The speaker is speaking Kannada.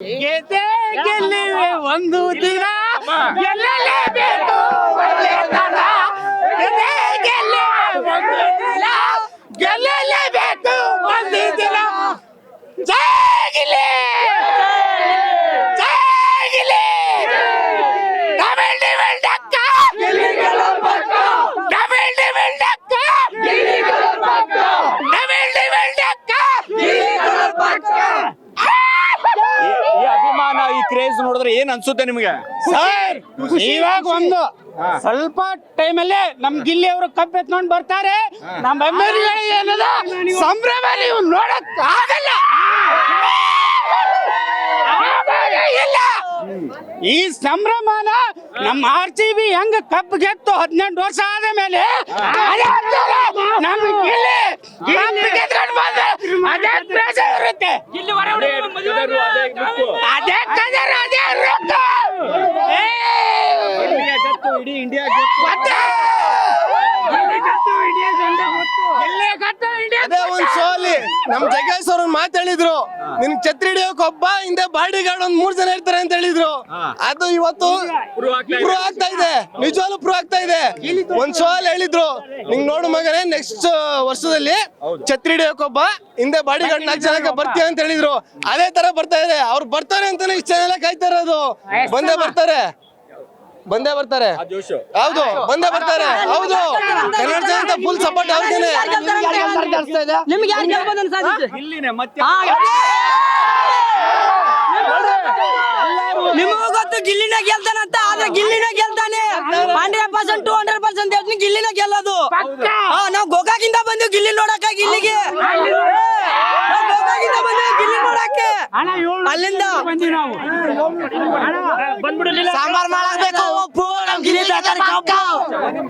ಗೆದ್ದೆ ಗೆಲ್ಲುವೆ ಒಂದು ದಿನ ಗೆಲ್ಲಲೇಬೇಕು ಒಳ್ಳೆತನ. ಗೆದ್ದೆ ಗೆಲ್ಲುವೆ ಒಂದು ದಿನ ಗೆಲ್ಲಲೇಬೇಕು ಒಂದು ದಿನ ಜೈ ಗಿಲ್ಲಿ! ಜೈ ಗಿಲ್ಲಿ! ಡಬಲ್ ಅಭಿಮಾನ ನೋಡಿದ್ರೆ ಏನ್ ಅನ್ಸುತ್ತೆ ನಿಮ್ಗೆ? ಸರ್ ಇವಾಗ ಒಂದು ಸ್ವಲ್ಪ ಟೈಮಲ್ಲೇ ನಮ್ ಗಿಲ್ಲಿ ಅವರು ಕಪ್ ಎತ್ಕೊಂಡ್ ಬರ್ತಾರೆ. ನಮ್ಮ ಅಭಿಮಾನಿಗಳು ಏನದ? ಸಂಭ್ರಮ ನೀವು ನೋಡಕ್ ಆಗಲ್ಲ. ಇಲ್ಲ. ಈ ಸಂಭ್ರಮನ ನಮ್ಮ ಆರ್ ಸಿ ಬಿ ಹೆಂಗ ಕಪ್ ಗೆತ್ತು ಹದಿನೆಂಟು ವರ್ಷ ಆದ ಮೇಲೆ ಅದೇ ಇರುತ್ತೆ ಅದೇ ಕದರ್ ಅದೇ ರೊಕ್ಕ ಏ! ಇಡೀ ಇಂಡಿಯಾ ಅದೇ ಒಂದ್ ಸೋಲಿ. ನಮ್ ಜಗೇಶ್ ಅವ್ರ ಮಾತು ಹೇಳಿದ್ರು. ನಿನ್ ಛತ್ರಿ ಹಿಡಿಯೋಕ್ ಒಬ್ಬ ಹಿಂದೆ ಬಾಡಿ ಗಾರ್ಡ್ ಒಂದ್ ಮೂರ್ ಜನ ಇರ್ತಾರೆ ಅಂತ ಹೇಳಿದ್ರು. ಅದು ಇವತ್ತು Prove ಆಗ್ತಾ ಇದೆ. ಪ್ರೂವ್ ಆಗ್ತಾ ಇದೆ. ನಿಜವಾಗ್ಲೂ ಪ್ರೂವ್ ಆಗ್ತಾ ಇದೆ. ಒಂದ್ ಸೋಲ್ ಹೇಳಿದ್ರು. ನಿಂಗ್ ನೋಡು ಮಗನೇ ನೆಕ್ಸ್ಟ್ ವರ್ಷದಲ್ಲಿ ಛತ್ರಿ ಹಿಡಿಯೋಕ್ ಒಬ್ಬ ಹಿಂದೆ ಬಾಡಿ ಗಾರ್ಡ್ ನಾಲ್ಕು ಜನಕ್ಕೆ ಬರ್ತೀಯ ಅಂತ ಹೇಳಿದ್ರು. ಅದೇ ತರ ಬರ್ತಾ ಇದೆ. ಅವ್ರು ಬರ್ತಾರೆ ಅಂತಾನೆ ಇಷ್ಟ ಜನ ಎಲ್ಲ ಕಾಯ್ತಾ ಇರೋದು. ಬಂದೇ ಬರ್ತಾರೆ. ಬಂದೇ ಬರ್ತಾರೆ. ಜೋಶು. ಹೌದು ಬಂದೇ ಬರ್ತಾರೆ. ಹೌದು. ಕನ್ನಡ ಜನ ಅಂತ ಫುಲ್ ಸಪೋರ್ಟ್ ಅವ್ರಿಗೇನೆ. ನಿಮ್ಗೆ ಯಾರು ಗೆಲ್ಬೋದು ಅನ್ಸಾದಿತ್ತು ಇಲ್ಲಿನೇ ಮತ್ತೆ ನಿಮಗೂ ಗೊತ್ತು ಗಿಲ್ಲಿನ ಗೆಲ್ತಾನಂತ. ಆದ್ರೆ ಗಿಲ್ಲಿನ ಗೆಲ್ತಾನೆ. Hundred percent two hundred percent ಹೇಳ್ತೀನಿ ಗಿಲ್ಲಿನ ಗೆಲ್ಲೋದು. ಹಾ ನಾವು ಗೋಕಾಕಿಂದ ಬಂದು ಗಿಲ್ಲಿ ನೋಡಕ ಗಿಲ್ಲಿಗೆ. ನಾವ್ ಗೋಕಾಕಿಂದ ಬಂದು ಗಿಲ್ಲಿ ನೋಡಕ್ಕೆ. ಅಲ್ಲಿಂದ ಸಾಂಬಾರ್ ಮಾಡಬೇಕು 到你高不